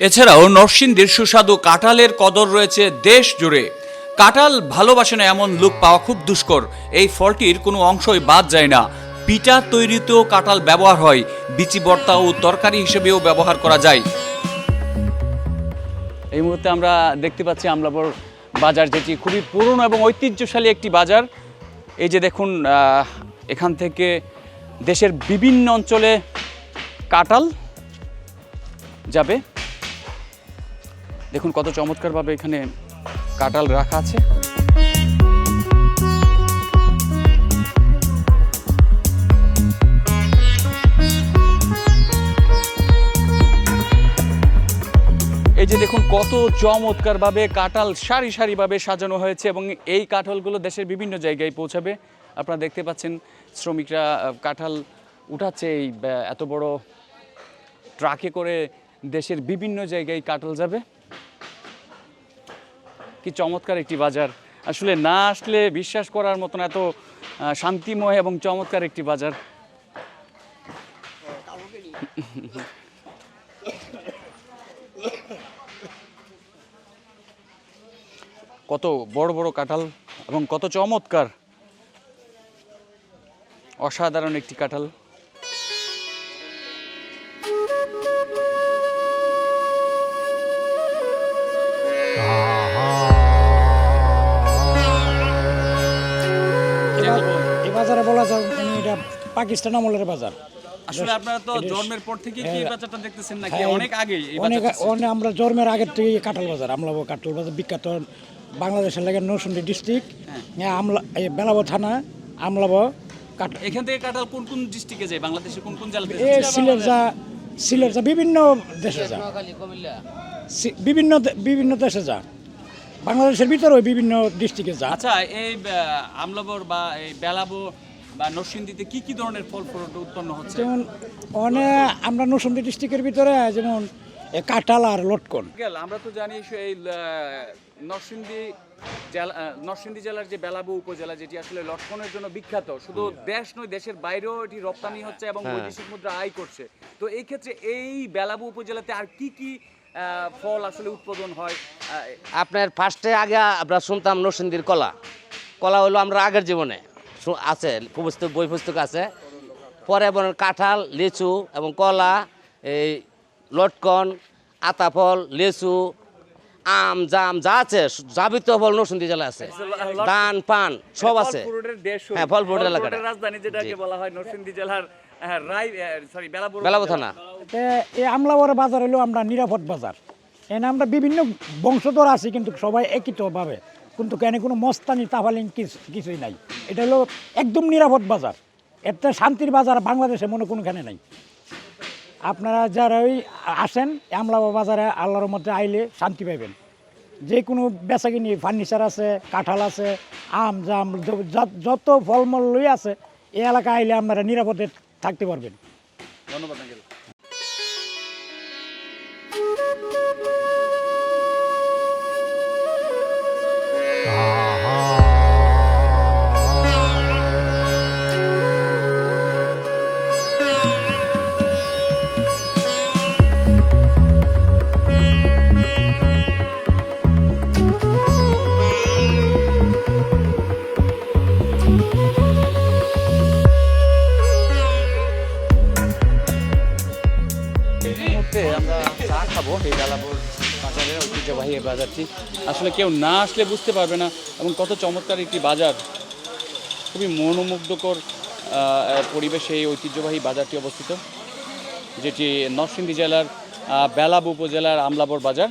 এছাড়াও নরসিংদীর সুস্বাদু কাঁঠালের কদর রয়েছে দেশ জুড়ে। কাঁঠাল ভালোবাসে না এমন লোক পাওয়া খুব দুষ্কর। এই ফলটির কোনো অংশই বাদ যায় না। পিঠা তৈরিতেও কাঁঠাল ব্যবহার হয়। বিচি ভর্তা ও তরকারি হিসেবেও ব্যবহার করা যায়। এই মুহূর্তে আমরা দেখতে পাচ্ছি আমলাবর বাজার, যেটি খুবই পুরনো এবং ঐতিহ্যশালী একটি বাজার। এই যে দেখুন এখান থেকে দেশের বিভিন্ন অঞ্চলে কাঁঠাল যাবে। দেখুন কত চমৎকারভাবে এখানে কাঁঠাল রাখা আছে। এই যে দেখুন কত চমৎকারভাবে কাঁঠাল সারি সারিভাবে সাজানো হয়েছে এবং এই কাঁঠালগুলো দেশের বিভিন্ন জায়গায় পৌঁছাবে। আপনারা দেখতে পাচ্ছেন শ্রমিকরা কাঁঠাল উঠাচ্ছে এই এত বড় ট্রাকে করে দেশের বিভিন্ন জায়গায় কাঁঠাল যাবে। কি চমৎকার একটি বাজার। আসলে না আসলে বিশ্বাস করার মতন এত শান্তিময় এবং চমৎকার একটি বাজার। কত বড় বড় কাঁঠাল এবং কত চমৎকার। অসাধারণ একটি কাঁঠাল। বাজারে বলা যায় মানে এটা পাকিস্তান আমলের বাজার। আসলে আপনারা তো জন্মের পর থেকে কি বাজারটা দেখতেছেন নাকি? হ্যাঁ, অনেক আগে এই অনেক বাজারটা অনেক আমরা জন্মের আগের থেকে কাঁঠাল বাজার আমলাবো কাঁঠাল বাজার বিখ্যাত বাংলাদেশের লাগে নরসিংদী ডিস্ট্রিক্ট। আমলা এই বেলাবো থানা আমলাবো কাঠ এখান থেকে কাঁঠাল কোন কোন ডিস্ট্রিক্টে যায়? বাংলাদেশের কোন কোন জেলাতে এ সিলেট যা সিলেট যা বিভিন্ন দেশে যা। বিভিন্ন বিভিন্ন দেশে যা। বাংলাদেশের ভিতরেও বিভিন্ন ডিস্ট্রিক্টে যা আচ্ছা এই আমলাবর বা এই বেলাবো বা নরসিংদীতে কি কি ধরনের ফল ফ্রুট উৎপন্ন হচ্ছে? যেমন অনেক আমরা নরসিংদী ডিস্ট্রিক্টের ভিতরে যেমন কাঁঠাল আর লটকন। আমরা তো জানি এই নরসিংদী জেলা নরসিংদী জেলার যে বেলাবু উপজেলা যেটি আসলে লটকনের জন্য বিখ্যাত শুধু দেশ নয় দেশের বাইরেও এটি রপ্তানি হচ্ছে এবং বৈদেশিক মুদ্রা আয় করছে। তো এই ক্ষেত্রে এই বেলাবু উপজেলাতে আর কি কি ফল আসলে উৎপাদন হয় আপনার ফার্স্টে আগে আমরা শুনতাম নরসিংদীর কলা। কলা হলো আমরা আগের জীবনে। আছে পুস্তক বই পুস্তক আছে। পরে এবং কাঁঠাল লিচু এবং কলা এই লটকন আতাফল লিচু আম জাম যা আছে যাবতীয় ফল নরসিংদী জেলা আছে। ধান পান সব আছে। ফল হ্যাঁ, ফল ফ্রুটের ফল এলাকাটা। রাজধানী যেটাকে বলা হয় নরসিংদী জেলার বেলাবু বেলাবো থানা। এই আমলাওয়ার বাজার হলো আমরা নিরাপদ বাজার। এখানে আমরা বিভিন্ন বংশধর আছি কিন্তু সবাই একইভাবে। কিন্তু এখানে কোনো মস্তানি তাফালিং কিছু কিছুই নাই। এটা হলো একদম নিরাপদ বাজার। একটা শান্তির বাজার বাংলাদেশে মনে কোনোখানে নাই। আপনারা যারা ওই আসেন আমলাবা বাজারে আল্লাহর মধ্যে আইলে শান্তি পাবেন যে কোনো বেচা কিনি ফার্নিচার আছে কাঁঠাল আছে আম জাম যত- যত ফলমূল লই আছে এই এলাকায় আইলে আপনারা নিরাপদে থাকতে পারবেন। ধন্যবাদ ঐতিহ্যবাহী এই বাজারটি। আসলে কেউ না আসলে বুঝতে পারবে না এবং কত চমৎকার একটি বাজার। খুবই মনোমুগ্ধকর পরিবেশে এই ঐতিহ্যবাহী বাজারটি অবস্থিত, যেটি নরসিংদী জেলার বেলাব উপজেলার আমলাবর বাজার।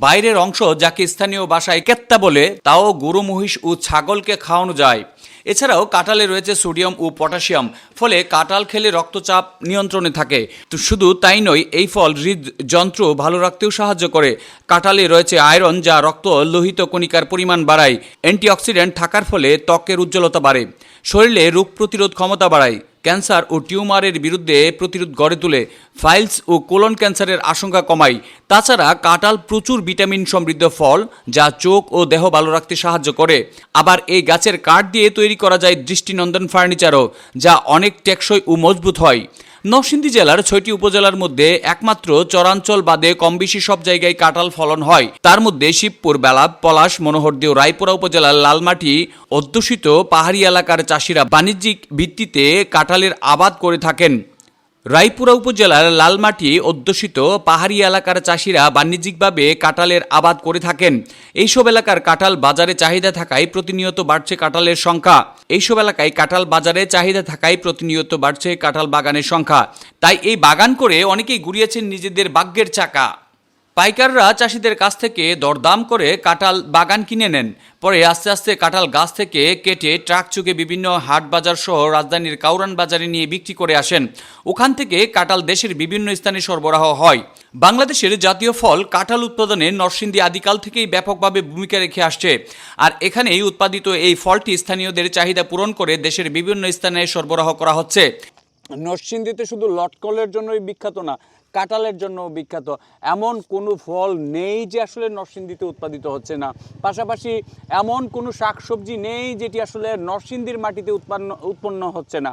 বাইরের অংশ যাকে স্থানীয় ভাষায় কেত্তা বলে তাও গরু মহিষ ও ছাগলকে খাওয়ানো যায়। এছাড়াও কাঁঠালে রয়েছে সোডিয়াম ও পটাশিয়াম, ফলে কাঁঠাল খেলে রক্তচাপ নিয়ন্ত্রণে থাকে। তো শুধু তাই নয়, এই ফল হৃদযন্ত্র ভালো রাখতেও সাহায্য করে। কাঁঠালে রয়েছে আয়রন, যা রক্ত লোহিত কণিকার পরিমাণ বাড়ায়। অ্যান্টিঅক্সিডেন্ট থাকার ফলে ত্বকের উজ্জ্বলতা বাড়ে। শরীরে রোগ প্রতিরোধ ক্ষমতা বাড়ায়। ক্যান্সার ও টিউমারের বিরুদ্ধে প্রতিরোধ গড়ে তোলে। ফাইলস ও কোলন ক্যান্সারের আশঙ্কা কমায়। তাছাড়া কাঁঠাল প্রচুর ভিটামিন সমৃদ্ধ ফল, যা চোখ ও দেহ ভালো রাখতে সাহায্য করে। আবার এই গাছের কাঠ দিয়ে তৈরি করা যায় দৃষ্টিনন্দন ফার্নিচারও, যা অনেক টেকসই ও মজবুত হয়। নরসিংদী জেলার ছয়টি উপজেলার মধ্যে একমাত্র চরাঞ্চল বাদে কম বেশি সব জায়গায় কাঁঠাল ফলন হয়। তার মধ্যে শিবপুর, বেলাব, পলাশ মনোহরদেও রায়পুরা উপজেলার লালমাটি অধ্যুষিত পাহাড়ি এলাকার চাষিরা বাণিজ্যিক ভিত্তিতে কাঁঠালের আবাদ করে থাকেন। রায়পুরা উপজেলার লালমাটি অধ্যুষিত পাহাড়ি এলাকার চাষিরা বাণিজ্যিকভাবে কাঁঠালের আবাদ করে থাকেন। এইসব এলাকার কাঁঠাল বাজারে চাহিদা থাকায় প্রতিনিয়ত বাড়ছে কাঁঠালের সংখ্যা। এইসব এলাকায় কাঁঠাল বাজারে চাহিদা থাকায় প্রতিনিয়ত বাড়ছে কাঁঠাল বাগানের সংখ্যা। তাই এই বাগান করে অনেকেই গুড়িয়েছেন নিজেদের ভাগ্যের চাকা। পাইকাররা চাষিদের কাছ থেকে দরদাম করে কাঁঠাল বাগান কিনে নেন। পরে আস্তে আস্তে কাঁঠাল গাছ থেকে কেটে ট্রাক চুকে বিভিন্ন হাট বাজার সহ রাজধানীর কাউরান বাজারে নিয়ে বিক্রি করে আসেন। ওখান থেকে কাঁঠাল দেশের বিভিন্ন স্থানে সরবরাহ হয়। বাংলাদেশের জাতীয় ফল কাঁঠাল উৎপাদনে নরসিংদী আদিকাল থেকেই ব্যাপকভাবে ভূমিকা রেখে আসছে। আর এখানেই উৎপাদিত এই ফলটি স্থানীয়দের চাহিদা পূরণ করে দেশের বিভিন্ন স্থানে সরবরাহ করা হচ্ছে। নরসিংদীতে শুধু লটকলের জন্যই বিখ্যাত না, কাঁঠালের জন্য বিখ্যাত। এমন কোনো ফল নেই যে আসলে নরসিংদীতে উৎপাদিত হচ্ছে না। পাশাপাশি এমন কোনো শাকসবজি নেই যেটি আসলে নরসিংদীর মাটিতে উৎপন্ন উৎপন্ন হচ্ছে না।